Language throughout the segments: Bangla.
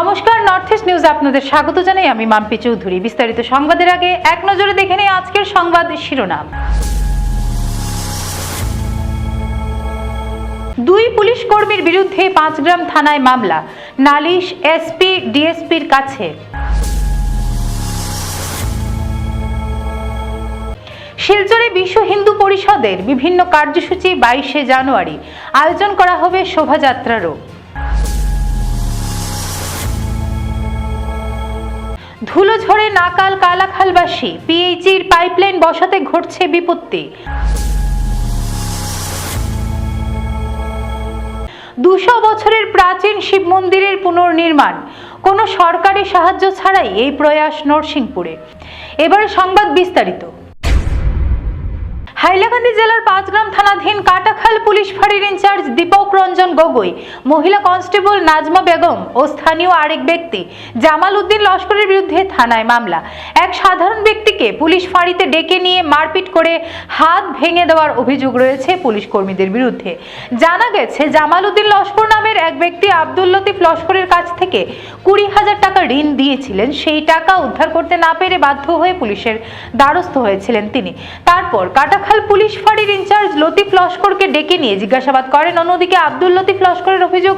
নমস্কার নর্থ ইস্ট নিউজ আপনাদের স্বাগত জানাই। আমি মাম্পি চৌধুরী। বিস্তারিত সংবাদের আগে এক নজরে দেখে নেই আজকের সংবাদ শিরোনাম। দুই পুলিশ কর্মীর বিরুদ্ধে পাঁচগ্রাম থানায় মামলা। নালিশ এসপি ডিএসপির কাছে। শিলচরে বিশ্ব হিন্দু পরিষদের বিভিন্ন কার্যসূচি বাইশে জানুয়ারি। আয়োজন করা হবে শোভাযাত্রারও। ধুলো ঝড়ে নাকাল কালাখালবাসী পিএইচির পাইপলাইন বসাতে ঘটছে বিপত্তি। দুশো বছরের প্রাচীন শিব মন্দিরের পুনর্নির্মাণ। কোনো সরকারি সাহায্য ছাড়াই এই প্রয়াস নরসিংপুরে। এবার সংবাদ বিস্তারিত। হাইলাকান্দি জেলার পাঁচগ্রাম থানাধীন কাটাখাল পুলিশ ফাঁড়ির ইনচার্জ দীপক রঞ্জন গগৈ, মহিলা কনস্টেবল নাজমা বেগম ও স্থানীয় আরেক ব্যক্তি জামাল উদ্দিন লস্করের বিরুদ্ধে থানায় মামলা। এক সাধারণ ব্যক্তিকে পুলিশ ফাঁড়িতে ডেকে নিয়ে মারপিট করে হাত ভেঙে দেওয়ার অভিযোগ রয়েছে পুলিশ কর্মীদের বিরুদ্ধে। জানা গেছে, জামাল উদ্দিন লস্কর নামের এক ব্যক্তি আব্দুল লতিফ লস্করের কাছ থেকে কুড়ি হাজার টাকা ঋণ দিয়েছিলেন। সেই টাকা উদ্ধার করতে না পেরে বাধ্য হয়ে পুলিশের দ্বারস্থ হয়েছিলেন তিনি। তারপর কাটাখাল পুলিশ ফাঁড়ির ইনচার্জ লতিফ লস্করকে ডেকে নিয়ে জিজ্ঞাসাবাদ করেন। অন্যদিকে আব্দুল লতিফ লস্করের অভিযোগ,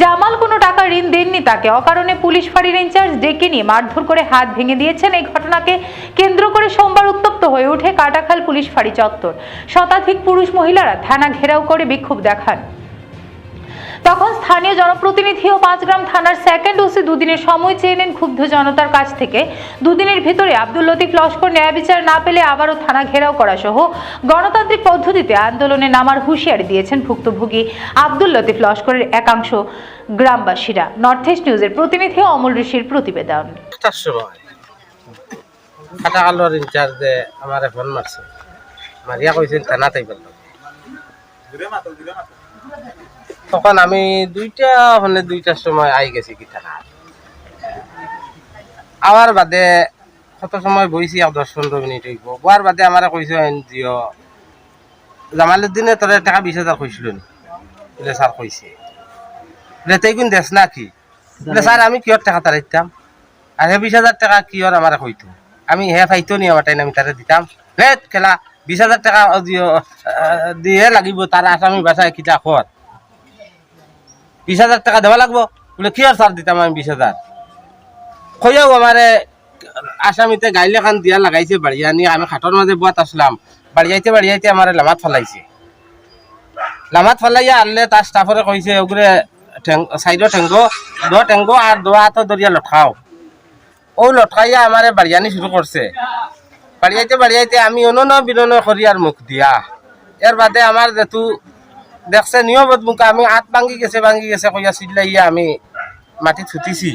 জামাল কোনো টাকা ঋণ দেননি তাকে। অকারণে পুলিশ ফাঁড়ির ইনচার্জ ডেকে নিয়ে মারধর করে হাত ভেঙে দিয়েছেন। এই ঘটনাকে কেন্দ্র করে সোমবার উত্তপ্ত হয়ে ওঠে কাটাখাল পুলিশ ফাঁড়ি চত্বর। শতাধিক পুরুষ মহিলারা থানা ঘেরাও করে বিক্ষোভ দেখান। তখন স্থানীয় জনপ্রতিনিধি ও পাঁচগ্রাম থানার সেকেন্ড ওসি দুদিনের সময় চেয়ে নেন ক্ষুব্ধ জনতার কাছ থেকে। দুদিনের ভিতরে আব্দুল লতিফ লস্কর ন্যায় বিচার না পেলে আবারও থানা ঘেরাও করা সহ গণতান্ত্রিক পদ্ধতিতে আন্দোলনে নামার হুঁশিয়ারি দিয়েছেন ভুক্তভোগী আব্দুল লতিফ লস্করের একাংশ গ্রামবাসীরা। নর্থ ইস্ট নিউজের প্রতিনিধি অমল ঋষির প্রতিবেদন। কাটাকালোর ইনচার্জে আমার ফোন মারছে। মারিয়া থানা তাইবার তখন আমি দুইটা মানে দুইটার সময় আই গেছি কি থানা আবার বাদে কত সময় বইছি আর দশ পনেরো মিনিট হইব। বোয়ার বাদে আমার কইছে এনজিও জামালুদ্দিনে তোর টাকা বিশ হাজার কইছিল বলে স্যার কইছে বলে, তাই কোন দেশ না কি? বলে স্যার আমি কিয়র টাকা তার দিতাম? আর হে বিশ হাজার টাকা কিয়র আমার কইতো আমি হে ফাইতো নি আমার টাইম আমি তারে দিতাম। হে খেলা বিশ হাজার টাকা দিয়ে লাগিব তার আসামি বাসায় কিতা খর বিশ হাজার টাকা দেওয়া লাগবো? বলে কিয়র স্যার দিতাম আমি বিশ হাজার? কইয়াও আমারে আসামিতে গাইলে খান দিয়া লাগাইছে বাড়িয়া নিয়ে আমি খাটর মাঝে বুয়াত আসলাম বাড়িয়াইতে বাড়িয়াইতে আমার লামাত ফেলাইছে। লামাত ফেলাইয়া আনলে তার স্টাফরে কইছে ওগুলো সাইডো ঠেঙ্গো দো ঠেঙ্গো আর দোয়া হাতো দরিয়া লটকাও ও লটকাইয়া আমারে বাড়িয়ানি শুরু করছে বাড়িয়াইতে বাড়িয়াইতে আমি অনন বিনন করি আর মুখ দিয়া। এর বাদে আমার যেহেতু দেখছে, নিয়মত মুখ আমি হাত ভাঙ্গি গেছে ভাঙ্গি গেছে, কইয়া চিল্লাইয়া আমি মাটি ছুটিছি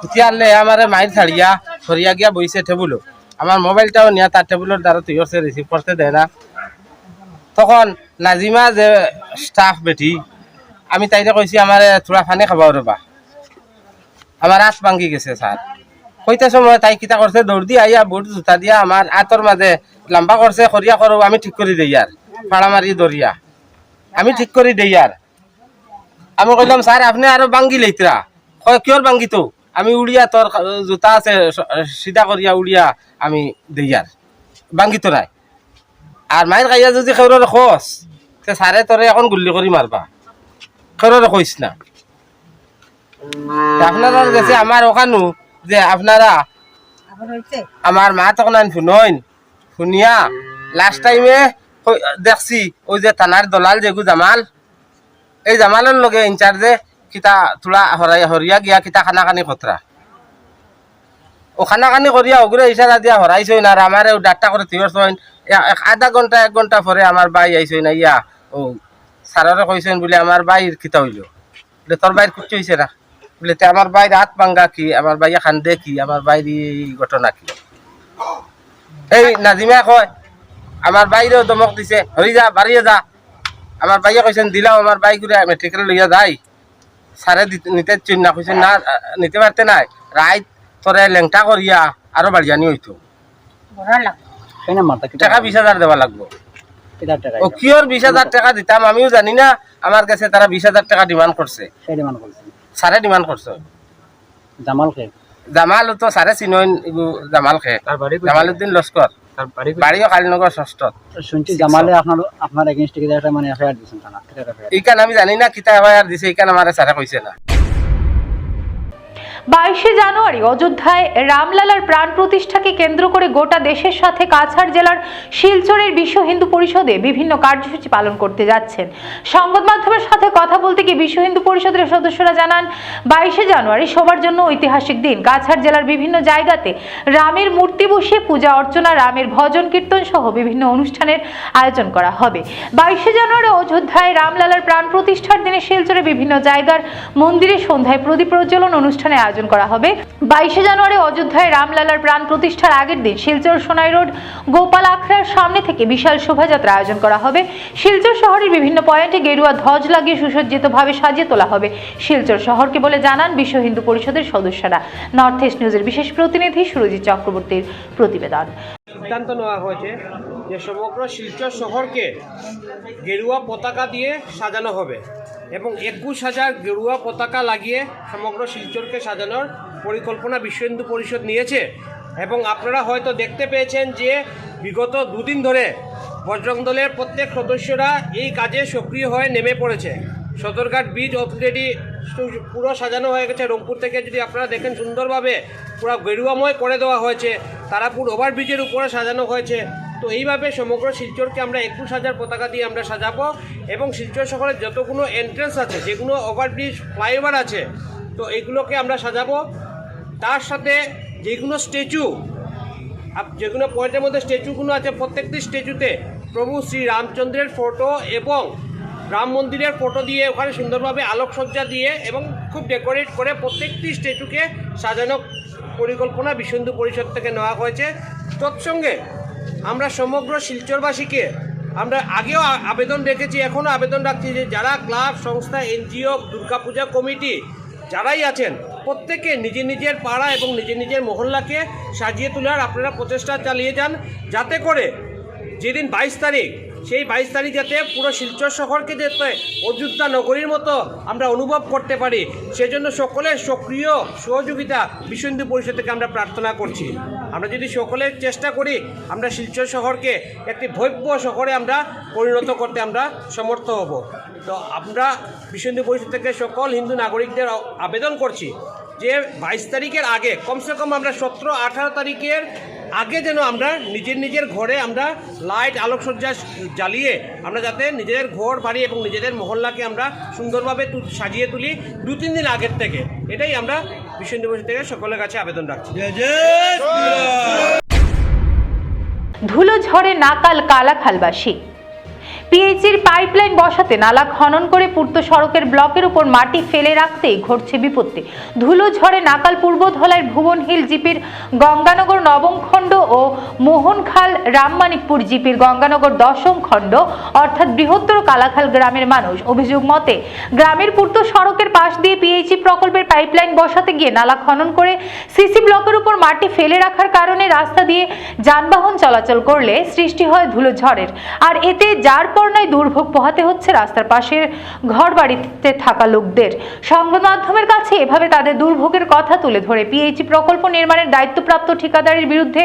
ছুটি আনলে আমারে মাইর ছাড়িয়া সরিয়া গিয়া বইছে টেবুলো। আমার মোবাইলটাও নিয়ে তার টেবুলের দ্বারা তুই রিসিভ করতে দেয় না। তখন নাজিমা যে স্টাফ বেটি, আমি তাইরে কইছি আমার থোড়া ফানি খাবা রবা আমার হাত ভাঙ্গি গেছে স্যার কইতে সময় তাই কিতা করছে দৌড় দিয়ে আইয়া, বুট জুতা দিয়া আমার হাতর মাঝে লম্বা করছে খরিয়া করো আমি ঠিক করে দেই আর ফাড়া মারি দরিয়া আমি ঠিক করে দেই আর আমি কইলাম স্যার আপনি আরও বাঙ্গি লইতরা কয় কিয়র বাঙ্গি তো? আমি উড়িয়া তোর জুতা আছে সিধা করিয়া উড়িয়া আমি দেই আর বাঙ্গি তো নাই আর মায়ের গাইয়া যদি খেউরের খোঁজ তে স্যারে তোরে এখন গুল্লি করে মারবা খেউরের কইস না। আপনারা গেছে আমার ওখানো যে আপনারা আমার মা তখন আন শুনইন। শুনিয়া লাস্ট টাইমে দেখছি, ওই যে থানার দলাল যেগু জামাল, এই জামালের লগে ইনচার্জে কিতা তোলা হরাই হরিয়া গিয়া কিতা খানা খানি খতরা ও খানা খানি করিয়া ওগুলো ইশারা দিয়া হরাইছই না আর আমার ডাক্তা করে তিয়র ছইন আধা ঘণ্টা এক ঘণ্টা পরে আমার বাই আইছই না, ইয়া ও স্যাররে কইছেন বলে আমার বাইর কিতা হইল। বলে তোর বাইর কুচ্ছ হইছে না? বলে, তে আমার বাইর হাত ভাঙ্গা কি? আমার বাইয়া খান্দে কি? আমার বাইর ঘটনা কি? এই, নাজিমা কয় আমার বাইরেও দমক দিছে হরি যা বাড়িয়ে যা। আমার বাইয়া কইছেন দিলাও আমার বাই করে মেট্রিকের লইয়া যাই। সারে নিতে চিন না কইছেন না নিতে পারতে নাই। রাইত তোরে লেংটা করিয়া আরও বাড়িয়ানি হইতো কেন মারতা কিটা টাকা বিশ হাজার দেওয়া লাগবো। কিটা টাকা ও কিয়র বিশ হাজার টাকা দিতাম আমিও জানি না আমার কাছে তারা বিশ হাজার টাকা ডিমান্ড করছে সেই ডিমান্ড করছে সারে ডিমান্ড করছে জামাল খে জামাল তো সারে চিনইন জামাল খে তার বাড়ি জামালউদ্দিন লস্কর বাড়ি? বাড়িও কালীনগর ষষ্ঠত শুনছি জামালে আপনার আপনার এগেনস্টে একটা মানে এফআইআর দিয়েছেন থানা কিতার আমি জানি না কিতা এবার দিছে এখানে আমার স্যারে কইছে না। বাইশে জানুয়ারি অযোধ্যায় রামলালার প্রাণ প্রতিষ্ঠাকে কেন্দ্র করে গোটা দেশের সাথে কাছাড় জেলার শিলচরের বিশ্ব হিন্দু পরিষদে বিভিন্ন কার্যসূচি পালন করতে যাচ্ছেন। সংবাদ মাধ্যমের সাথে কথা বলতে গিয়ে বিশ্ব হিন্দু পরিষদের সদস্যরা জানান, বাইশে জানুয়ারি সবার জন্য ঐতিহাসিক দিন। কাছাড় জেলার বিভিন্ন জায়গাতে রামের মূর্তি বসিয়ে পূজা অর্চনা, রামের ভজন কীর্তন সহ বিভিন্ন অনুষ্ঠানের আয়োজন করা হবে। বাইশে জানুয়ারি অযোধ্যায় রামলালার প্রাণ প্রতিষ্ঠার দিনে শিলচরে বিভিন্ন জায়গার মন্দিরে সন্ধ্যায় প্রদীপ প্রজ্বলন অনুষ্ঠানে আয়োজন করা হবে। বাইশে জানুয়ারি অযোধ্যায় রামলালার প্রাণ প্রতিষ্ঠার আগের দিন শিলচর সোনাই রোড, গোপাল আখড়ার সামনে থেকে বিশাল শোভাযাত্রা আয়োজন করা হবে। শিলচর শহরের বিভিন্ন পয়েন্টে গেরুয়া ধ্বজ লাগিয়ে সুসজ্জিতভাবে সাজিয়ে তোলা হবে। শিলচর শহরকে বলে জানান বিশ্ব হিন্দু পরিষদের সদস্যরা। নর্থ ইস্ট নিউজের বিশেষ প্রতিনিধি সুরজিৎ চক্রবর্তীর প্রতিবেদন। সিদ্ধান্ত নেওয়া হয়েছে যে সমগ্র শিলচর শহরকে গেরুয়া পতাকা দিয়ে সাজানো হবে এবং একুশ হাজার গেরুয়া পতাকা লাগিয়ে সমগ্র শিলচরকে সাজানোর পরিকল্পনা বিশ্ব হিন্দু পরিষদ নিয়েছে। এবং আপনারা হয়তো দেখতে পেয়েছেন যে বিগত দুদিন ধরে বজরং দলের প্রত্যেক সদস্যরা এই কাজে সক্রিয় হয়ে নেমে পড়েছে। সদরঘাট বীজ অলরেডি পুরো সাজানো হয়ে গেছে। রংপুর থেকে যদি আপনারা দেখেন সুন্দরভাবে পুরো গেরুয়াময় করে দেওয়া হয়েছে। তারাপুর ওভারব্রিজের উপরে সাজানো হয়েছে। তো এইভাবে সমগ্র শিলচরকে আমরা একুশ হাজার পতাকা দিয়ে আমরা সাজাবো এবং শিলচর শহরের যতগুলো এন্ট্রেন্স আছে, যেগুলো ওভারব্রিজ ফ্লাইওভার আছে, তো এইগুলোকে আমরা সাজাবো। তার সাথে যেগুলো স্ট্যাচু যেগুলো পয়েন্টের মধ্যে স্ট্যাচুগুলো আছে, প্রত্যেকটি স্ট্যাচুতে প্রভু শ্রী রামচন্দ্রের ফটো এবং রাম মন্দিরের ফটো দিয়ে ওখানে সুন্দরভাবে আলোকসজ্জা দিয়ে এবং খুব ডেকোরেট করে প্রত্যেকটি স্ট্যাচুকে সাজানো পরিকল্পনা বিশ্ব পরিষদ থেকে নেওয়া হয়েছে। তৎসঙ্গে আমরা সমগ্র শিলচরবাসীকে আমরা আগেও আবেদন রেখেছি, এখনও আবেদন রাখছি যে যারা ক্লাব, সংস্থা, এনজিও, দুর্গাপূজা কমিটি যারাই আছেন, প্রত্যেকে নিজের নিজের পাড়া এবং নিজের নিজের মহল্লাকে সাজিয়ে তোলার আপনারা প্রচেষ্টা চালিয়ে যান, যাতে করে যেদিন বাইশ তারিখ, সেই বাইশ তারিখ যাতে পুরো শিলচর শহরকে যাতে অযোধ্যা নগরীর মতো আমরা অনুভব করতে পারি। সেজন্য সকলের সক্রিয় সহযোগিতা বিশ্ব হিন্দু পরিষদ থেকে আমরা প্রার্থনা করছি। আমরা যদি সকলের চেষ্টা করি, আমরা শিলচর শহরকে একটি ভব্য শহরে আমরা পরিণত করতে আমরা সমর্থ হব। তো আমরা বিশ্ব হিন্দু পরিষদ থেকে সকল হিন্দু নাগরিকদের আবেদন করছি যে বাইশ তারিখের আগে, কমসে কম আমরা সতেরো আঠারো তারিখের আগে যেন আমরা নিজের নিজের ঘরে আমরা লাইট আলোকসজ্জা জ্বালিয়ে আমরা যাতে নিজেদের ঘর বাড়ি এবং নিজেদের মহল্লাকে আমরা সুন্দরভাবে তু- সাজিয়ে তুলি দু তিন দিন আগের থেকে। এটাই আমরা বিশ্ব দিবস থেকে সকলের কাছে আবেদন রাখছি। ধুলো ঝড়ে নাকাল কালাখালবাসী। পিএইচির পাইপলাইন বসাতে নালা খনন করে পূর্ত সড়কের ব্লকের উপর মাটি ফেলে রাখতেই ঘটছে বিপত্তি। ধুলো ঝড়ে নাকাল পূর্ব ধলায় ভুবন হিল জিপির গঙ্গানগর নবম খণ্ড ও মোহনখাল রামমানিকপুর জিপির গঙ্গানগর দশম খণ্ড, অর্থাৎ বৃহত্তর কালাখাল গ্রামের মানুষ। অভিযোগ মতে, গ্রামের পূর্ত সড়কের পাশ দিয়ে পিএইচি প্রকল্পের পাইপলাইন বসাতে গিয়ে নালা খনন করে সিসি ব্লকের উপর মাটি ফেলে রাখার কারণে রাস্তা দিয়ে যানবাহন চলাচল করলে সৃষ্টি হয় ধুলো ঝড়ের। আর এতে যার পর নয় দুর্ভোগ পোহাতে হচ্ছে রাস্তার পাশের ঘর বাড়িতে থাকা লোকদের। সংবাদ মাধ্যমের কাছে এভাবে তাদের দুর্ভোগের কথা তুলে ধরে পিএইচি প্রকল্প নির্মাণের দায়িত্বপ্রাপ্ত ঠিকাদারের বিরুদ্ধে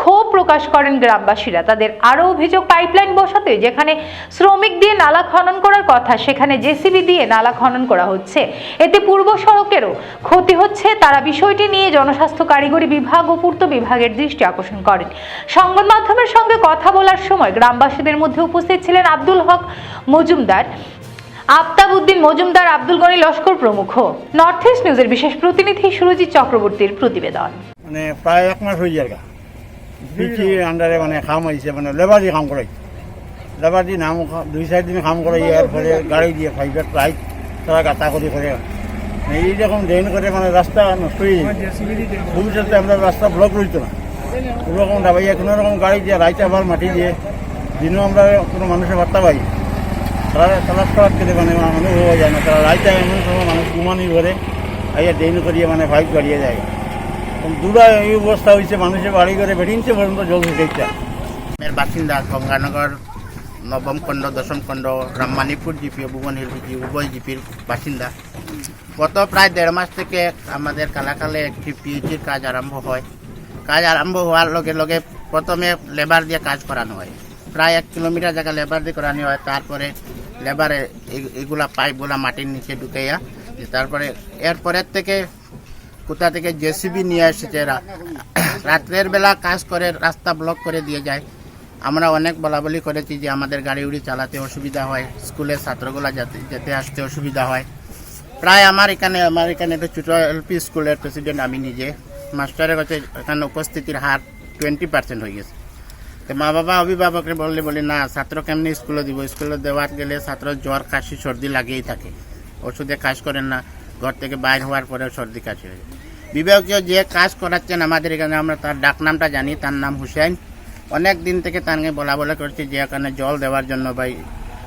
ক্ষোভ প্রকাশ করেন গ্রামবাসীরা। তাদের আরও অভিযোগ, পাইপলাইন বসাতে যেখানে শ্রমিক দিয়ে নালা খনন করার কথা, সেখানে জেসিবি দিয়ে নালা খনন করা হচ্ছে। এতে পূর্ব সড়কেরও ক্ষতি হচ্ছে। তারা বিষয়টি নিয়ে জনস্বাস্থ্য কারিগরি বিভাগ ও পূর্ত বিভাগের দৃষ্টি আকর্ষণ করেন। সংবাদ মাধ্যমের সঙ্গে কথা বলার সময় গ্রামবাসীদের মধ্যে উপস্থিত ছিলেন আব্দুল হক মজুমদার আফতাব উদ্দিন মজুমদার, আব্দুল গনি লস্কর প্রমুখ। নর্থ ইস্ট নিউজের বিশেষ প্রতিনিধি সুরজিৎ চক্রবর্তীর প্রতিবেদন। মানে প্রায় এক মাস হয়ে যায় পিচি আন্ডারে মানে কাম হয়েছে মানে লেবার দিয়ে কাম করাই। লেবার দিয়ে নাম দুই চার দিন কাম করাই ইয়ার পরে গাড়ি দিয়ে ফাইবার রাইট তারা গাতা করে করে। মানে এইরকম ড্রেন করে মানে রাস্তা নষ্ট হয়ে যায়। ভবিষ্যতে আমরা রাস্তা ব্লক রইতো না। ওরকম দাবাইয়া কোনো রকম গাড়ি দিয়ে রাইট আবার মাটি দিয়ে দিনও আমরা কোনো মানুষের বার্তা পাই। তারা তালাশ করার থেকে মানে মানুষ হয়ে যায় না। তারা রাইতে এমন সময় মানুষ ঘুমানি ঘরে আইয়া ড্রেন করিয়ে মানে ফাইভ গাড়িয়ে যায়। দূরা এই অবস্থা হয়েছে মানুষের বাড়ি করে বেরিয়েছে পর্যন্ত জল এর বাসিন্দা গঙ্গানগর, নবম খণ্ড, দশম খণ্ড Rammanipur GP Bhuban hill GP, উভয় জিপির বাসিন্দা। গত প্রায় দেড় মাস থেকে আমাদের কালাকালে একটি পিএইচির কাজ আরম্ভ হয়। কাজ আরম্ভ হওয়ার লগে লগে প্রথমে লেবার দিয়ে কাজ করানো হয়। প্রায় এক কিলোমিটার জায়গা লেবার দিয়ে করানো হয়। তারপরে লেবারে এগুলা পাইপগুলা মাটির নিচে ঢুকাইয়া তারপরে এরপরের থেকে কোথা থেকে জেসিবি নিয়ে এসেছে রাত্রের বেলা কাজ করে, রাস্তা ব্লক করে দিয়ে যায়। আমরা অনেক বলাবলি করেছি যে আমাদের গাড়ি উড়ি চালাতে অসুবিধা হয়, স্কুলের ছাত্রগুলা যেতে যেতে আসতে অসুবিধা হয়। প্রায় আমার এখানে আমার এখানে একটা ছোটো এলপি স্কুলের প্রেসিডেন্ট আমি নিজে। মাস্টারের কাছে এখানে উপস্থিতির হার টোয়েন্টি পার্সেন্ট হয়ে গেছে। তো মা বাবা অভিভাবককে বললে, বলি, না, ছাত্র কেমনি স্কুলে দিব? স্কুলে দেওয়ার গেলে ছাত্র জ্বর, কাশি, সর্দি লাগেই থাকে। ওষুধে কাজ করেন না, ঘর থেকে বাইর হওয়ার পরে সর্দি, কাশি হয়ে বিভাগীয় যে কাজ করাচ্ছেন আমাদের এখানে, আমরা তার ডাক নামটা জানি, তার নাম হুসেন অনেক দিন থেকে তাকে বলা বলা করছি যে এখানে জল দেওয়ার জন্য বা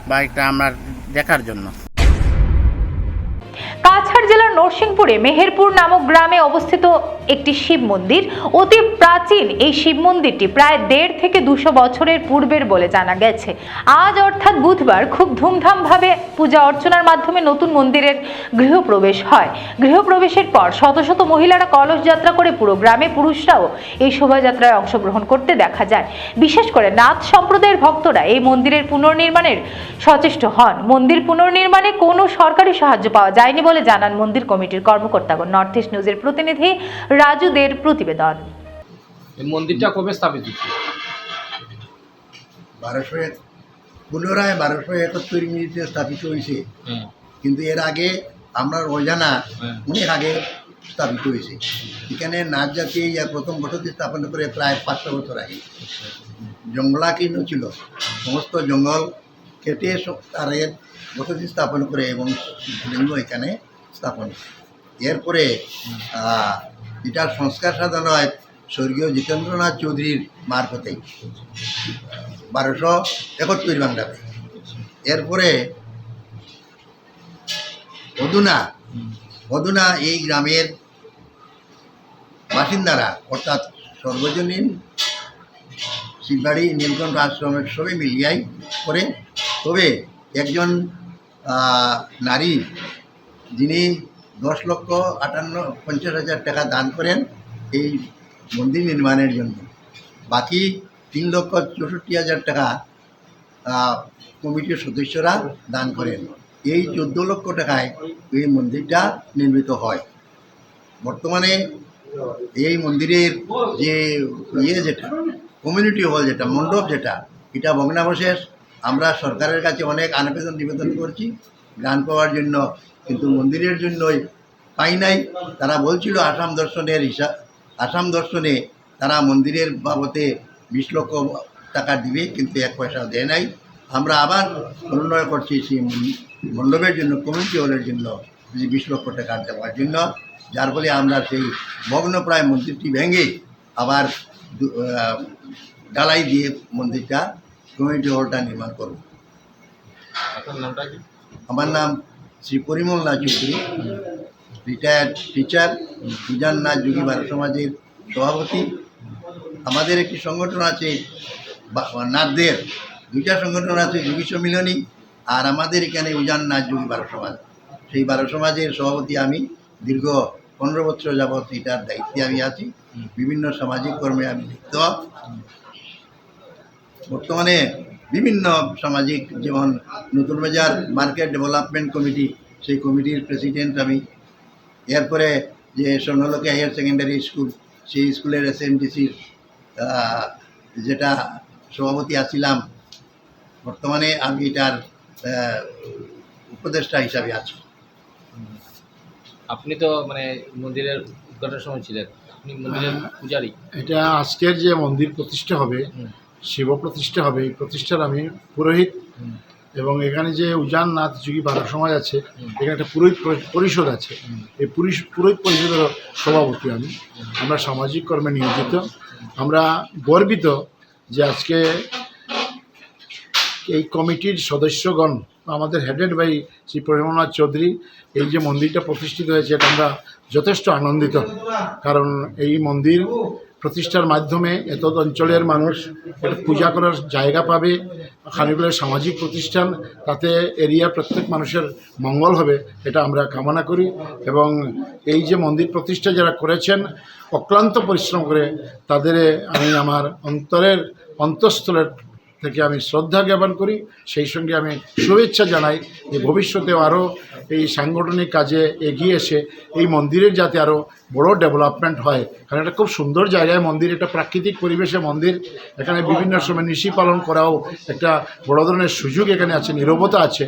বা এটা আমরা দেখার জন্য। কাছাড় জেলার নরসিংপুরে মেহেরপুর নামক গ্রামে অবস্থিত একটি শিব মন্দির। অতি প্রাচীন এই শিব মন্দিরটি প্রায় দেড় থেকে দুশো বছরের পূর্বের বলে জানা গেছে। আজ অর্থাৎ বুধবার খুব ধুমধামভাবে পূজা অর্চনার মাধ্যমে নতুন মন্দিরের গৃহপ্রবেশ হয়। গৃহপ্রবেশের পর শত শত মহিলারা কলস যাত্রা করে পুরো গ্রামে পুরুষরাও এই শোভাযাত্রায় অংশগ্রহণ করতে দেখা যায়। বিশেষ করে নাথ সম্প্রদায়ের ভক্তরা এই মন্দিরের পুনর্নির্মাণের সচেষ্ট হন। মন্দির পুনর্নির্মাণে কোনো সরকারি সাহায্য পাওয়া যায়নি বলে জানান মন্দির কমিটির কর্মকর্তাগণ। নর্থ ইস্ট নিউজের প্রতিনিধি রাজু দের প্রতিবেদন মন্দিরটা কবে স্থাপিত বারোশো পুনরায় বারোশো একাত্তর মিনিটে স্থাপিত হয়েছে। হ্যাঁ। কিন্তু এর আগে আমরা অজানা হ্যাঁ। অনেক আগে স্থাপিত হয়েছে। এখানে নাচ জাতি ইয়া প্রথম বসতি স্থাপন করে প্রায় পাঁচশো বছর আগে। জঙ্গলাকীর্ণ ছিল। সমস্ত জঙ্গল কেটে সব তার বসতি স্থাপন করে এবং লিঙ্গ এখানে স্থাপন। এরপরে এটার সংস্কার সাধন হয় স্বর্গীয় জিতেন্দ্রনাথ চৌধুরীর মারফতেই বারোশো একত্রিশ বাংলাতে। এরপরে অদুনা অদুনা এই গ্রামের বাসিন্দারা, অর্থাৎ সর্বজনীন শিববাড়ি, নীলকণ্ঠ আশ্রমের সবই মিলিয়াই করে তবে একজন নারী যিনি দশ লক্ষ আটান্ন, পঞ্চাশ হাজার টাকা দান করেন এই মন্দির নির্মাণের জন্য। বাকি তিন লক্ষ চৌষট্টি হাজার টাকা কমিটির সদস্যরা দান করেন। এই চোদ্দ লক্ষ টাকায় এই মন্দিরটা নির্মিত হয়। বর্তমানে এই মন্দিরের যে ইয়ে যেটা কমিউনিটি হল যেটা, মণ্ডপ যেটা, এটা ভগ্নাবশেষ আমরা সরকারের কাছে অনেক আবেদন নিবেদন করছি। গান পাওয়ার জন্য, কিন্তু মন্দিরের জন্যই পাই নাই। তারা বলছিল, আসাম দর্শনের হিসাব আসাম দর্শনে তারা মন্দিরের বাবদে বিশ লক্ষ টাকা দিবে, কিন্তু এক পয়সা দেয় নাই। আমরা আবার অনুনয় করছি সেই মণ্ডপের জন্য, কমিউনিটি হলের জন্য বিশ লক্ষ টাকা দেওয়ার জন্য। যার ফলে আমরা সেই ভগ্নপ্রায় মন্দিরটি ভেঙে আবার ডালাই দিয়ে মন্দিরটা কমিউনিটি হলটা নির্মাণ করব। আমার নাম শ্রী পরিমল নাথ চৌধুরী। রিটায়ার্ড টিচার সুজাননাথ যোগী ভারত সমাজের সভাপতি। আমাদের একটি সংগঠন আছে নাথদের। দুইটা সংগঠন আছে যোগী সম্মিলনী আর আমাদের এখানে উজান নাথ যোগী ভারত সমাজ। সেই ভারত সমাজের সভাপতি আমি। দীর্ঘ পনেরো বছর যাবৎ এটার দায়িত্বে আমি আছি। বিভিন্ন সামাজিক কর্মে আমি লিপ্ত। বর্তমানে বিভিন্ন সামাজিক যেমন নতুন বাজার মার্কেট ডেভেলপমেন্ট কমিটি সেই কমিটির প্রেসিডেন্ট আমি। এরপরে যে স্বর্ণলকে হায়ার সেকেন্ডারি স্কুল সেই স্কুলের এস এম ডিসির যেটা সভাপতি আছিলাম বর্তমানে আমি এটার উপদেষ্টা হিসাবে আছি। আপনি তো মানে মন্দিরের উদ্ঘাটনের সময় ছিলেন। আপনি মন্দিরের পূজারী। এটা আজকের যে মন্দির প্রতিষ্ঠা হবে। শিব প্রতিষ্ঠা হবে এই প্রতিষ্ঠার আমি পুরোহিত এবং এখানে যে উজান নাথ যুগী বারো সমাজ আছে এখানে একটা পুরোহিত পরিষদ আছে। এই পুরোহিত পরিষদের সভাপতি আমি। আমরা সামাজিক কর্মে নিয়োজিত। আমরা গর্বিত যে আজকে এই কমিটির সদস্যগণ আমাদের হেডেড বাই শ্রী পরিমলনাথ চৌধুরী এই যে মন্দিরটা প্রতিষ্ঠিত হয়েছে এটা আমরা যথেষ্ট আনন্দিত। কারণ এই মন্দির প্রতিষ্ঠার মাধ্যমে এত অঞ্চলের মানুষ পূজা করার জায়গা পাবে খানিগুলের সামাজিক প্রতিষ্ঠান, তাতে এরিয়ার প্রত্যেক মানুষের মঙ্গল হবে, এটা আমরা কামনা করি। এবং এই যে মন্দির প্রতিষ্ঠা যারা করেছেন, অক্লান্ত পরিশ্রম করে তাদের আমি আমার অন্তরের অন্তঃস্থলের থেকে আমি শ্রদ্ধা জ্ঞাপন করি। সেই সঙ্গে আমি শুভেচ্ছা জানাই যে ভবিষ্যতেও আরও এই সাংগঠনিক কাজে এগিয়ে এসে এই মন্দিরের যাতে আরও বড় ডেভেলপমেন্ট হয়। কারণ এটা খুব সুন্দর জায়গায় মন্দির একটা প্রাকৃতিক পরিবেশে মন্দির। এখানে বিভিন্ন সময় নিশি পালন করাও একটা বড় ধরনের সুযোগ এখানে আছে, নীরবতা আছে।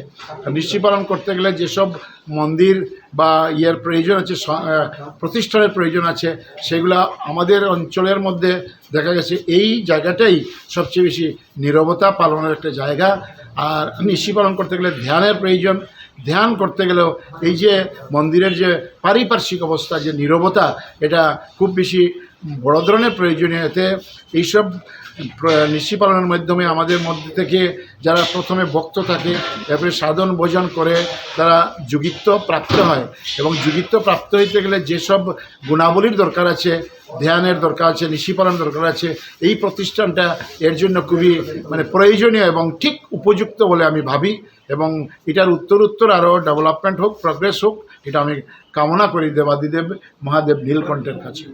নিশি পালন করতে গেলে যেসব মন্দির বা ইয়ের প্রয়োজন আছে প্রতিষ্ঠানের প্রয়োজন আছে, সেগুলা আমাদের অঞ্চলের মধ্যে দেখা গেছে। এই জায়গাটাই সবচেয়ে বেশি নীরবতা পালনের একটা জায়গা। আর নিশি পালন করতে গেলে ধ্যানের প্রয়োজন। ধ্যান করতে গেলেও এই যে মন্দিরের যে পারিপার্শ্বিক অবস্থা, যে নীরবতা, এটা খুব বেশি বড় ধরনের প্রয়োজনীয়। এতে এইসব প্র- নিশি পালনের মাধ্যমে আমাদের মধ্যে থেকে যারা প্রথমে ভক্ত থাকে এরপরে সাধন ভোজন করে, তারা যুগিত্ব প্রাপ্ত হয়। এবং যুগিত্ব প্রাপ্ত হইতে গেলে যেসব গুণাবলীর দরকার আছে, ধ্যানের দরকার আছে, নিশি পালন দরকার আছে, এই প্রতিষ্ঠানটা এর জন্য খুবই মানে প্রয়োজনীয় এবং ঠিক উপযুক্ত বলে আমি ভাবি। এবং এটার উত্তর উত্তর আরও ডেভেলপমেন্ট হোক প্রগ্রেস হোক, এটা আমি কামনা করি দেবাদিদেব, মহাদেব নীলকণ্ঠের কাছে।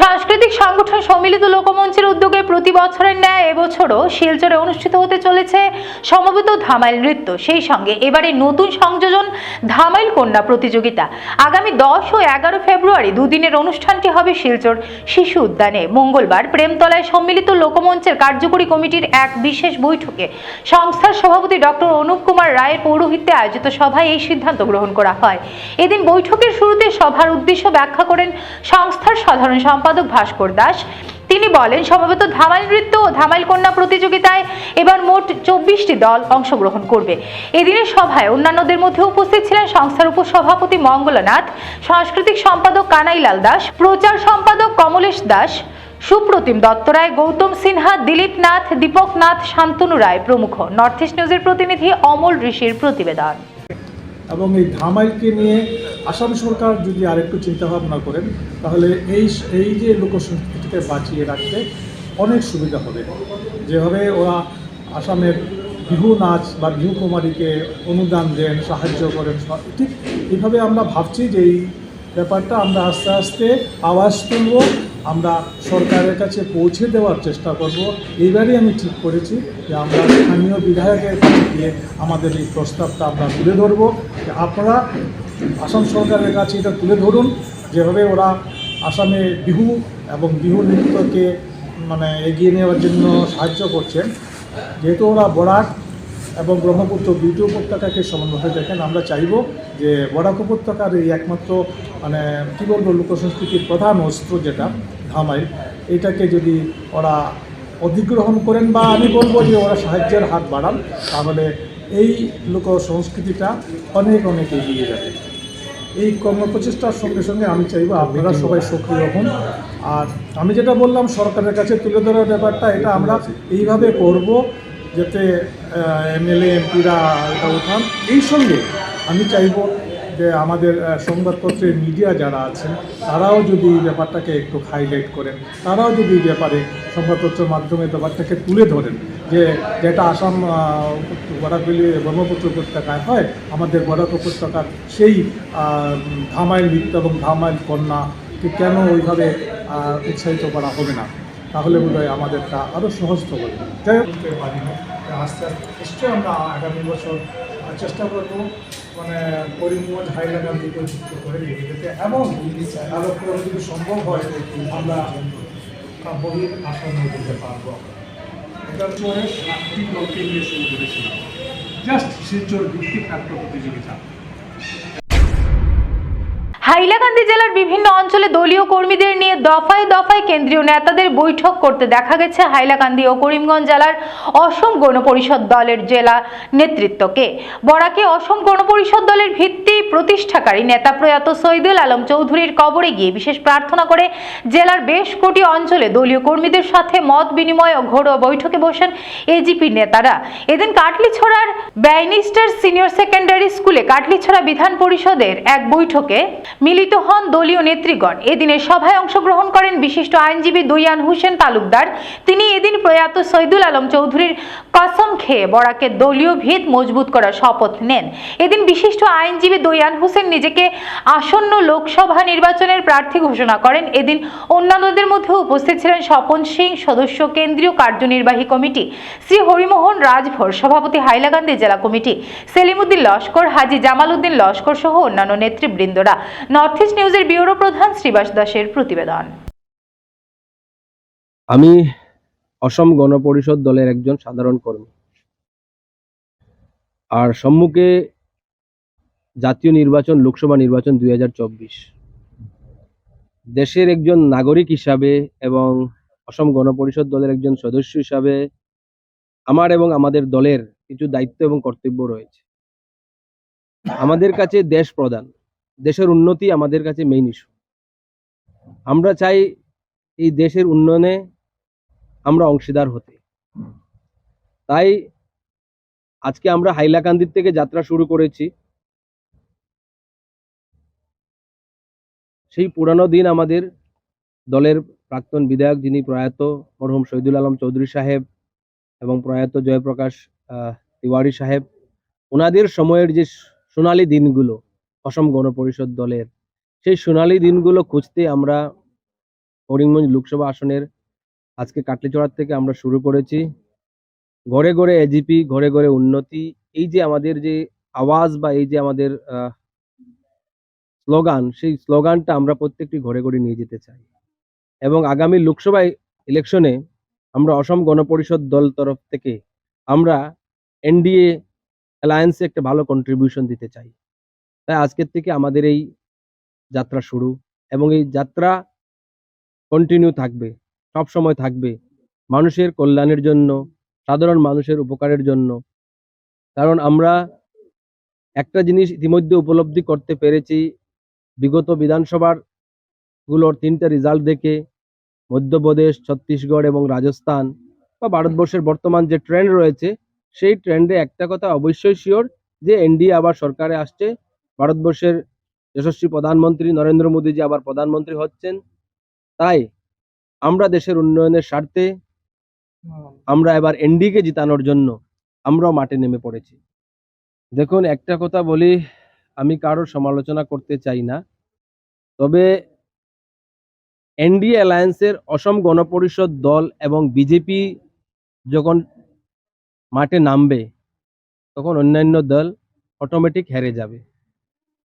সাংস্কৃতিক সংগঠন সম্মিলিত লোকমঞ্চের উদ্যোগে প্রতি বছরের ন্যায় এবছরও শিলচরে অনুষ্ঠিত হতে চলেছে সমবেত ধামাইল নৃত্য। সেই সঙ্গে এবারে নতুন সংযোজন ধামাইল কন্যা প্রতিযোগিতা। আগামী দশ ও এগারো ফেব্রুয়ারি দুদিনের অনুষ্ঠানটি হবে শিলচর শিশু উদ্যানে। মঙ্গলবার প্রেমতলায় সম্মিলিত লোকমঞ্চের কার্যকরী কমিটির এক বিশেষ বৈঠকে সংস্থার সভাপতি ডক্টর অনুপ কুমার রায়ের পৌরোহিত্যে আয়োজিত সভায় এই সিদ্ধান্ত গ্রহণ করা হয়। এদিন বৈঠকের শুরুতে সভার উদ্দেশ্য ব্যাখ্যা করেন সংস্থার সাধারণ সম্পাদক ভাস্কর দাস। তিনি বলেন সমবেত ধামাইল নৃত্য ও ধামাইল কন্যা প্রতিযোগিতায় এবার মোট চব্বিশটি দল অংশগ্রহণ করবে। এদিনের সভায় অন্যান্যদের মধ্যে উপস্থিত ছিলেন সংস্থার উপসভাপতি মঙ্গলনাথ, সাংস্কৃতিক সম্পাদক কানাইলাল দাস, প্রচার সম্পাদক কমলেশ দাস, সুপ্রতিম দত্ত রায়, গৌতম সিনহা, দিলীপ নাথ, দীপক নাথ, শান্তনু রায় প্রমুখ। নর্থ ইস্ট নিউজের প্রতিনিধি অমল ঋষির প্রতিবেদন। এবং এই ধামাইলকে নিয়ে আসাম সরকার যদি আরেকটু চিন্তাভাবনা করেন, তাহলে এই এই যে লোকসংস্কৃতিকে বাঁচিয়ে রাখতে অনেক সুবিধা হবে। যেভাবে ওরা আসামের বিহু নাচ বা বিহু কুমারীকে অনুদান দেন, সাহায্য করেন ঠিক এইভাবে আমরা ভাবছি যে এই ব্যাপারটা আমরা আস্তে আস্তে আওয়াজ তুলব। আমরা সরকারের কাছে পৌঁছে দেওয়ার চেষ্টা করব। এইবারই আমি ঠিক করেছি যে আমরা স্থানীয় বিধায়কের কাছে গিয়ে আমাদের এই প্রস্তাবটা আমরা তুলে ধরবো। যে আপনারা আসাম সরকারের কাছে এটা তুলে ধরুন। যেভাবে ওরা আসামে বিহু এবং বিহু নৃত্যকে মানে এগিয়ে নেওয়ার জন্য সাহায্য করছেন। যেহেতু ওরা বরাক এবং ব্রহ্মপুত্র দুইটি উপত্যকাকে সমন্বয়ে দেখেন, আমরা চাইব যে বরাক উপত্যকার এই একমাত্র মানে কী বলব, লোকসংস্কৃতির প্রধান অস্ত্র যেটা ধামাইল এটাকে যদি ওরা অধিগ্রহণ করেন বা আমি বলব যে ওরা সাহায্যের হাত বাড়ান, তাহলে এই লোক সংস্কৃতিটা অনেক অনেক এগিয়ে যাবে। এই কর্মপ্রচেষ্টার সঙ্গে সঙ্গে আমি চাইব আপনারা সবাই সক্রিয় হন। আর আমি যেটা বললাম, সরকারের কাছে তুলে ধরার ব্যাপারটা এটা, আমরা এইভাবে করব যাতে এমএলএ, এমপিরা এটা উঠান। এই সঙ্গে আমি চাইব যে আমাদের সংবাদপত্রের মিডিয়া যারা আছেন, তারাও যদি এই ব্যাপারটাকে একটু হাইলাইট করেন, তারাও যদি এই ব্যাপারে সংবাদপত্রের মাধ্যমে ব্যাপারটাকে তুলে ধরেন, যে যেটা আসাম বরাকবেলি ব্রহ্মপুত্র উপত্যকায় হয়, আমাদের বরাক উপত্যকার সেই ধামাইল নৃত্য এবং ধামাইল কন্যাকে কেন ওইভাবে উৎসাহিত করা হবে না? তাহলে বোধহয় আমাদেরটা আরও সহজ হবে যাই হোক। আস্তে আস্তে, নিশ্চয়ই আমরা আগামী বছর চেষ্টা করব মানে করিমগঞ্জ হাইলাকান দিকে যুক্ত করে নিয়ে যেতে এবং আরও পুরো যদি সম্ভব হয়, আমরা বহির আসন দিতে পারব। এটা পরে সাতটি দলকে নিয়ে শুরু করেছিলাম। জাস্ট শিলচর ভিত্তিক নাট্য প্রতিযোগিতা। হাইলাকান্দি জেলার বিভিন্ন অঞ্চলে দলীয় কর্মীদের নিয়ে দফায় দফায় কেন্দ্রীয় নেতাদের বৈঠক করতে দেখা গেছে হাইলাকান্দি ও করিমগঞ্জ জেলার অসম গণপরিষদ দলের জেলা নেতৃত্বকে। বরাকে অসম গণপরিষদ দলের ভিত্তি এনসিপি প্রতিষ্ঠাকারী নেতা প্রয়াত সৈদুল আলম চৌধুরীর কবরে গিয়ে বিশেষ প্রার্থনা করে জেলার বেশ কোটি অঞ্চলে দলীয় কর্মীদের সাথে মত বিনিময় ও ঘরোয়া বৈঠকে বসেন এজিপি নেতারা। এদিন কাটলিছড়ার ব্যাইনিস্টার সিনিয়র সেকেন্ডারি স্কুলে কাটলিছড়া বিধান পরিষদের এক বৈঠকে মিলিত হন দলীয় নেতৃগণ। এদিনের সভায় অংশগ্রহণ করেন বিশিষ্ট আইনজীবী দৈয়ান হোসেন তালুকদার। তিনি এদিন প্রয়াত সৈদুল আলম চৌধুরীর কসম খেয়ে বরাকে দলীয় ভিত মজবুত করার শপথ নেন। এদিন বিশিষ্ট আইনজীবী দৈয়ান হোসেন নিজেকে আসন্ন লোকসভা নির্বাচনের প্রার্থী ঘোষণা করেন। এদিন অন্যান্যদের মধ্যে উপস্থিত ছিলেন স্বপন সিং, সদস্য কেন্দ্রীয় কার্যনির্বাহী কমিটি, শ্রী হরিমোহন রাজভর সভাপতি হাইলাকান্দি জেলা কমিটি, সেলিমুদ্দিন লস্কর, হাজি জামাল উদ্দিন লস্কর সহ অন্যান্য নেতৃবৃন্দরা। নর্থ ইস্ট নিউজের ব্যুরো প্রধান শ্রীবাস দাসের প্রতিবেদন। আমি অসম গণপরিষদ দলের একজন সাধারণ কর্মী। আর সম্মুখে জাতীয় নির্বাচন, লোকসভা নির্বাচন দুই হাজার চব্বিশ। দেশের একজন নাগরিক হিসাবে এবং অসম গণপরিষদ দলের একজন সদস্য হিসাবে আমার এবং আমাদের দলের কিছু দায়িত্ব এবং কর্তব্য রয়েছে। আমাদের কাছে দেশ প্রধান, দেশের উন্নতি আমাদের কাছে মেইন ইস্যু আমরা চাই এই দেশের উন্নয়নে আমরা অংশীদার হতে। তাই আজকে আমরা হাইলাকান্দির থেকে যাত্রা শুরু করেছি। সেই পুরানো দিন আমাদের দলের প্রাক্তন বিধায়ক যিনি প্রয়াত মরহুম শহীদুল আলম চৌধুরী সাহেব এবং প্রয়াত জয়প্রকাশ তিওয়ারি সাহেব ওনাদের সময়ের যে সোনালী দিনগুলো অসম গণপরিষদ দলের, সেই সোনালী দিনগুলো খুঁজতে আমরা করিমগঞ্জ লোকসভা আসনের আজকে কাটলিচড়ার থেকে আমরা শুরু করেছি। ঘরে ঘরে এজিপি ঘরে ঘরে উন্নতি, এই যে আমাদের যে আওয়াজ বা এই যে আমাদের স্লোগান, সেই স্লোগানটা আমরা প্রত্যেকটি ঘরে ঘরে নিয়ে যেতে চাই। এবং আগামী লোকসভা ইলেকশনে আমরা অসম গণপরিষদ দল তরফ থেকে আমরা এনডিএ অ্যালায়েন্সে একটা ভালো কন্ট্রিবিউশন দিতে চাই। তাই আজকের থেকে আমাদের এই যাত্রা শুরু এবং এই যাত্রা কন্টিনিউ থাকবে, সব সময় থাকবে মানুষের কল্যাণের জন্য, সাধারণ মানুষের উপকারের জন্য। কারণ আমরা একটা জিনিস ইতিমধ্যে উপলব্ধি করতে পেরেছি বিগত বিধানসভারগুলোর তিনটে রেজাল্ট দেখে মধ্যপ্রদেশ, ছত্তিশগড় এবং রাজস্থান বা ভারতবর্ষের বর্তমান যে ট্রেন্ড রয়েছে, সেই ট্রেন্ডে একটা কথা অবশ্যই শিওর যে এনডিএ আবার সরকারে আসছে। ভারতবর্ষের যশস্বী প্রধানমন্ত্রী নরেন্দ্র মোদীজি আবার প্রধানমন্ত্রী হচ্ছেন। তাই আমরা দেশের উন্নয়নের স্বার্থে আমরা এবার এনডিকে জিতানোর জন্য আমরাও মাঠে নেমে পড়েছি। দেখুন, একটা কথা বলি আমি কারোর সমালোচনা করতে চাই না। তবে এনডিএ অ্যালায়েন্সের অসম গণপরিষদ দল এবং বিজেপি যখন মাঠে নামবে, তখন অন্যান্য দল অটোমেটিক হেরে যাবে।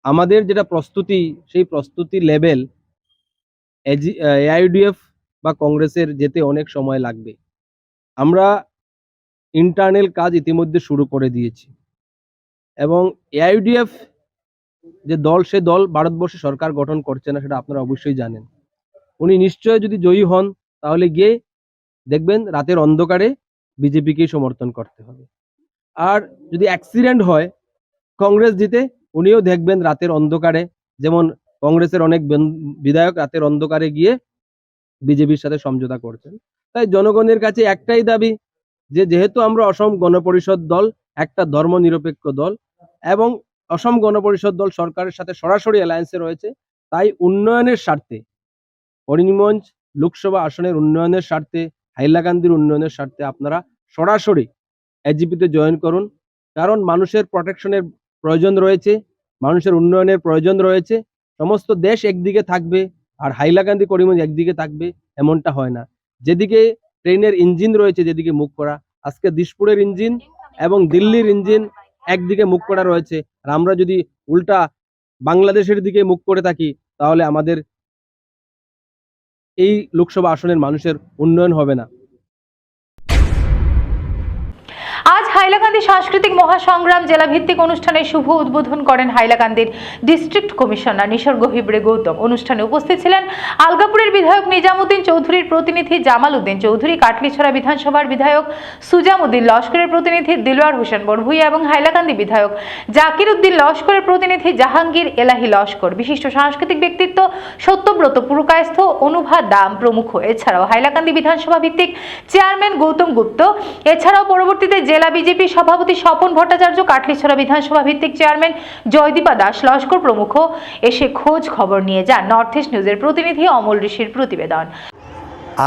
আমাদের যেটা প্রস্তুতি, সেই প্রস্তুতি লেভেল এআইডিএফ বা কংগ্রেসের যেতে অনেক সময় লাগবে। আমরা ইন্টারনাল কাজ ইতিমধ্যে শুরু করে দিয়েছি। এবং এআইডিএফ যে দল, সে দল ভারতবর্ষে সরকার গঠন করছে না, সেটা আপনারা অবশ্যই জানেন। উনি নিশ্চয় যদি জয়ী হন, তাহলে গিয়ে দেখবেন রাতের অন্ধকারে বিজেপিকেই সমর্থন করতে হবে। আর যদি অ্যাক্সিডেন্ট হয়, কংগ্রেস জিতে, উনিও দেখবেন রাতের অন্ধকারে, যেমন কংগ্রেসের অনেক বিধায়ক রাতের অন্ধকারে গিয়ে বিজেপির সাথে সমঝোতা করছেন। তাই জনগণের কাছে একটাই দাবি, যে যেহেতু আমরা অসম গণপরিষদ দল, একটা ধর্মনিরপেক্ষ দল, এবং অসম গণপরিষদ দল সরকারের সাথে সরাসরি অ্যালায়েন্সে রয়েছে। তাই উন্নয়নের স্বার্থে করিমগঞ্জ লোকসভা আসনের উন্নয়নের স্বার্থে, হাইলাকান্দির উন্নয়নের স্বার্থে আপনারা সরাসরি এজিপিতে জয়েন করুন। কারণ মানুষের প্রোটেকশনের প্রয়োজন রয়েছে, মানুষের উন্নয়নের প্রয়োজন রয়েছে। সমস্ত দেশ একদিকে থাকবে আর হাইলাকান্দি করিমগঞ্জ একদিকে থাকবে, এমনটা হয় না। যেদিকে ট্রেনের ইঞ্জিন রয়েছে, যেদিকে মুখ করা। আজকে দিশপুরের ইঞ্জিন এবং দিল্লির ইঞ্জিন একদিকে মুখ করা রয়েছে। আর আমরা যদি উল্টা বাংলাদেশের দিকে মুখ করে থাকি, তাহলে আমাদের এই লোকসভা আসনের মানুষের উন্নয়ন হবে না। হাইলাকান্দি সাংস্কৃতিক মহাসংগ্রাম জেলা ভিত্তিক অনুষ্ঠানে শুভ উদ্বোধন করেন হাইলাকান্দির ডিস্ট্রিক্ট কমিশনার নিসর্গ হিবড়ে গৌতম। অনুষ্ঠানে উপস্থিত ছিলেন আলগাপুরের বিধায়ক নিজামুদ্দিন চৌধুরীর প্রতিনিধি জামাল উদ্দিন চৌধুরী, কাটলিছড়া বিধানসভার বিধায়ক সুজামুদ্দিন লস্করের প্রতিনিধি দিলওয়ার হোসেন বড়ভুইয়া এবং হাইলাকান্দি বিধায়ক জাকির উদ্দিন লস্করের প্রতিনিধি জাহাঙ্গীর এলাহি লস্কর। বিশিষ্ট সাংস্কৃতিক ব্যক্তিত্ব সত্যব্রত পুরকায়স্থ, অনুভা দাম প্রমুখ। এছাড়াও হাইলাকান্দি বিধানসভা ভিত্তিক চেয়ারম্যান গৌতম গুপ্ত। এছাড়াও পরবর্তীতে জেলা বিজেপি সভাপতি স্বপন ভট্টাচার্য, কাটলিছড়া বিধানসভা ভিত্তিক চেয়ারম্যান জয়দীপা দাস, লস্কর প্রমুখ এসে খোঁজ খবর নিয়ে যান নর্থ ইস্ট নিউজের প্রতিনিধি অমল ঋষির প্রতিবেদন।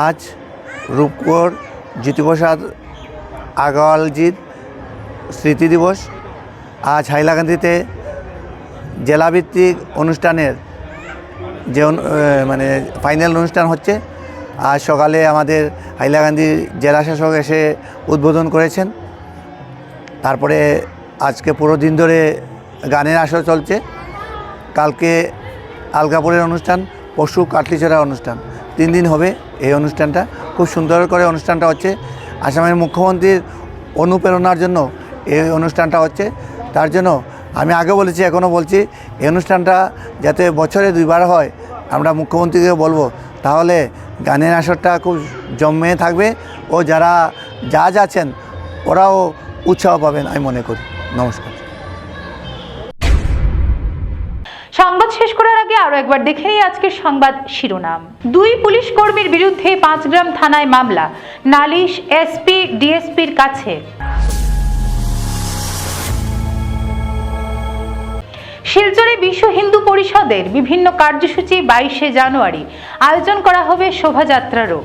আজ রূপকোর জ্যোতিপ্রসাদ আগরওয়ালজির স্মৃতি দিবস। আজ হাইলাকান্দিতে জেলাভিত্তিক অনুষ্ঠানের যে মানে ফাইনাল অনুষ্ঠান হচ্ছে, আজ সকালে আমাদের হাইলাকান্দি জেলা শাসক এসে উদ্বোধন করেছেন। তারপরে আজকে পুরো দিন ধরে গানের আসর চলছে। কালকে আলগাপুরের অনুষ্ঠান পশু কাটলিচড়া অনুষ্ঠান। তিন দিন হবে এই অনুষ্ঠানটা। খুব সুন্দর করে অনুষ্ঠানটা হচ্ছে। আসামের মুখ্যমন্ত্রীর অনুপ্রেরণার জন্য এই অনুষ্ঠানটা হচ্ছে। তার জন্য আমি আগে বলেছি, এখনও বলছি, এই অনুষ্ঠানটা যাতে বছরে দুইবার হয়, আমরা মুখ্যমন্ত্রীকে বলব, তাহলে গানের আসরটা খুব জমে থাকবে। ও যারা জাজ আছেন, ওরাও উৎসাহ পাবেন, আমি মনে করি। নমস্কার। সংবাদ শেষ করার আগে আরও একবার দেখে নিই আজকের সংবাদ শিরোনাম। দুই পুলিশ কর্মীর বিরুদ্ধে পাঁচগ্রাম থানায় মামলা। নালিশ এসপি, ডিএসপির কাছে। শিলচরে বিশ্ব হিন্দু পরিষদের বিভিন্ন কার্যসূচি বাইশে জানুয়ারি। আয়োজন করা হবে শোভাযাত্রারও।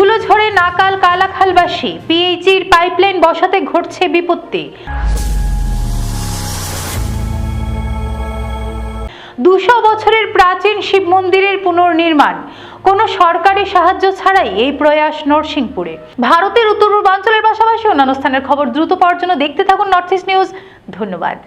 ধুলো ঝড়ে নাকাল কালাখালবাসী পিএইচির পাইপলাইন বসাতে ঘটছে বিপত্তি। দুশো বছরের প্রাচীন শিব মন্দিরের পুনর্নির্মাণ। কোনো সরকারি সাহায্য ছাড়াই এই প্রয়াস নরসিংপুরে। ভারতের উত্তর পূর্বাঞ্চলের পাশাপাশি অন্যান্য স্থানের খবর দ্রুত পাওয়ার জন্য দেখতে থাকুন নর্থ ইস্ট নিউজ। ধন্যবাদ।